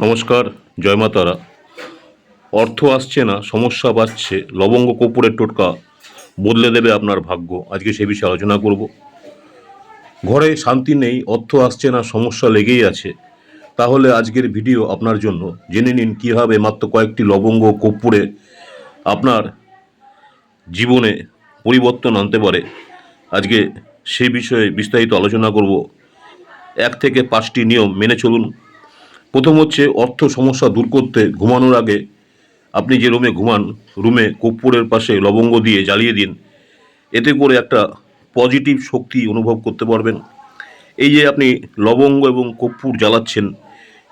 নমস্কার, জয় মা অর্থ আসছে না, সমস্যা বাড়ছে, লবঙ্গ কপুরের টোটকা বদলে দেবে আপনার ভাগ্য। আজকে সে বিষয়ে আলোচনা করব। ঘরে শান্তি নেই, অর্থ আসছে না, সমস্যা লেগেই আছে। তাহলে আজকের ভিডিও আপনার জন্য। জেনে নিন কীভাবে মাত্র কয়েকটি লবঙ্গ কর্পূরে আপনার জীবনে পরিবর্তন আনতে পারে। আজকে সেই বিষয়ে বিস্তারিত আলোচনা করব। এক থেকে পাঁচটি নিয়ম মেনে চলুন। প্রথম হচ্ছে অর্থ সমস্যা দূর করতে ঘুমানোর আগে আপনি যে রুমে ঘুমান, রুমে কর্পূরের পাশে লবঙ্গ দিয়ে জ্বালিয়ে দিন। এতে করে একটা পজিটিভ শক্তি অনুভব করতে পারবেন। এই যে আপনি লবঙ্গ এবং কর্পূর জ্বালাচ্ছেন,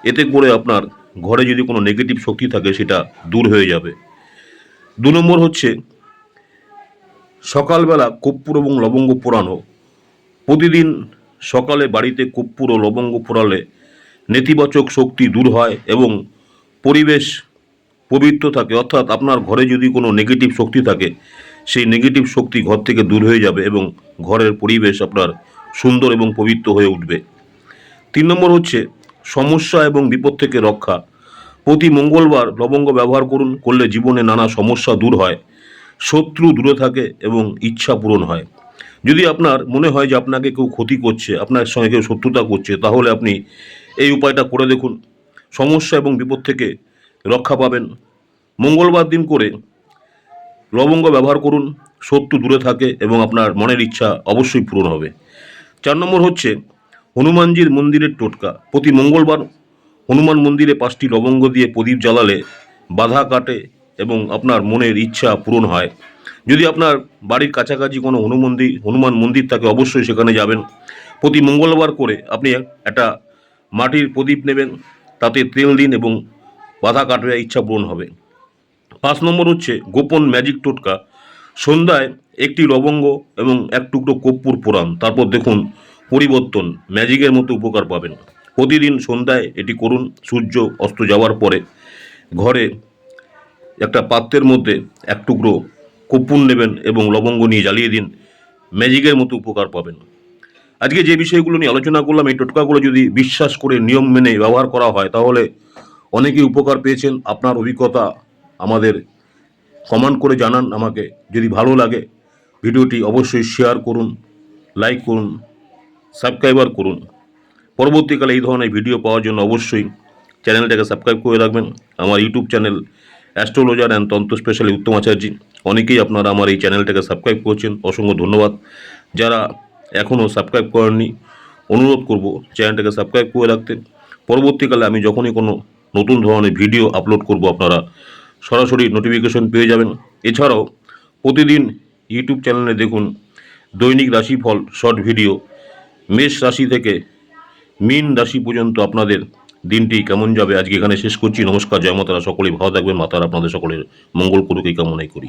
এতে করে আপনার ঘরে যদি কোনো নেগেটিভ শক্তি থাকে, সেটা দূর হয়ে যাবে। দু নম্বর হচ্ছে, সকালবেলা কর্পূর এবং লবঙ্গ পোড়ানো। প্রতিদিন সকালে বাড়িতে কর্পূর ও লবঙ্গ পোড়ালে নেতিবাচক শক্তি দূর হয় এবং পরিবেশ পবিত্র থাকে। অর্থাৎ আপনার ঘরে যদি কোনো নেগেটিভ শক্তি থাকে, সেই নেগেটিভ শক্তি ঘর থেকে দূর হয়ে যাবে এবং ঘরের পরিবেশ আপনার সুন্দর এবং পবিত্র হয়ে উঠবে। তিন নম্বর হচ্ছে সমস্যা এবং বিপদ থেকে রক্ষা। প্রতি মঙ্গলবার লবঙ্গ ব্যবহার করুন, করলে জীবনে নানা সমস্যা দূর হয়, শত্রু দূরে থাকে এবং ইচ্ছা পূরণ হয়। যদি আপনার মনে হয় যে আপনাকে কেউ ক্ষতি করছে, আপনার সঙ্গে কেউ শত্রুতা করছে, তাহলে আপনি এই উপায়টা করে দেখুন। সমস্যা এবং বিপদ থেকে রক্ষা পাবেন। মঙ্গলবার দিন করে লবঙ্গ ব্যবহার করুন, শত্রু দূরে থাকে এবং আপনার মনের ইচ্ছা অবশ্যই পূরণ হবে। চার নম্বর হচ্ছে হনুমানজির মন্দিরের টোটকা। প্রতি মঙ্গলবার হনুমান মন্দিরে পাঁচটি লবঙ্গ দিয়ে প্রদীপ জ্বালালে বাধা কাটে এবং আপনার মনের ইচ্ছা পূরণ হয়। যদি আপনার বাড়ির কাছাকাছি কোনো হনুমন্দির হনুমান মন্দির থাকে, অবশ্যই সেখানে যাবেন। প্রতি মঙ্গলবার করে আপনি একটা মাটির প্রদীপ নেবেন, তাতে তেল দিন এবং বাধা কাটবে ইচ্ছা পূরণ হবে। পাঁচ নম্বর হচ্ছে গোপন ম্যাজিক টোটকা। সন্ধ্যায় একটি লবঙ্গ এবং এক টুকরো কর্পূর পোড়ান, তারপর দেখুন পরিবর্তন, ম্যাজিকের মতো উপকার পাবেন। প্রতিদিন সন্ধ্যায় এটি করুন, সূর্য অস্ত যাওয়ার পরে ঘরে একটা পাত্রের মধ্যে এক টুকরো কর্পূর নেবেন এবং লবঙ্গ নিয়ে জ্বালিয়ে দিন, ম্যাজিকের মতো উপকার পাবেন। আজকে যে বিষয়গুলো নিয়ে আলোচনা করলাম, এই টোটকাগুলো যদি বিশ্বাস করে নিয়ম মেনে ব্যবহার করা হয়, তাহলে অনেকেই উপকার পেয়েছেন। আপনার অভিজ্ঞতা আমাদের কমেন্ট করে জানান আমাকে, যদি ভালো লাগে। ভিডিওটি অবশ্যই শেয়ার করুন, লাইক করুন, সাবস্ক্রাইবার করুন। পরবর্তীকালে এই ধরনের ভিডিও পাওয়ার জন্য অবশ্যই চ্যানেলটাকে সাবস্ক্রাইব করে রাখবেন। আমার YouTube channel astrologer and Tantra specially Uttam Acharya অনেকেই আপনারা আমার এই চ্যানেলটাকে সাবস্ক্রাইব করছেন। অসংখ্য ধন্যবাদ। যারা এখনও সাবস্ক্রাইব করেননি, অনুরোধ করব চ্যানেলটাকে সাবস্ক্রাইব করে রাখতে। পরবর্তীকালে আমি যখনই কোনো নতুন ধরনের ভিডিও আপলোড করব, আপনারা সরাসরি নোটিফিকেশন পেয়ে যাবেন। এছাড়াও প্রতিদিন ইউটিউব চ্যানেলে দেখুন দৈনিক রাশিফল শর্ট ভিডিও মেষ রাশি থেকে মীন রাশি পর্যন্ত আপনাদের দিনটি কেমন যাবে? আজকে এখানে শেষ করছি। নমস্কার, জয় মাতারা। সকলেই ভালো থাকবেন। মাতারা আপনাদের সকলের মঙ্গল করুক, এই কামনাই করি।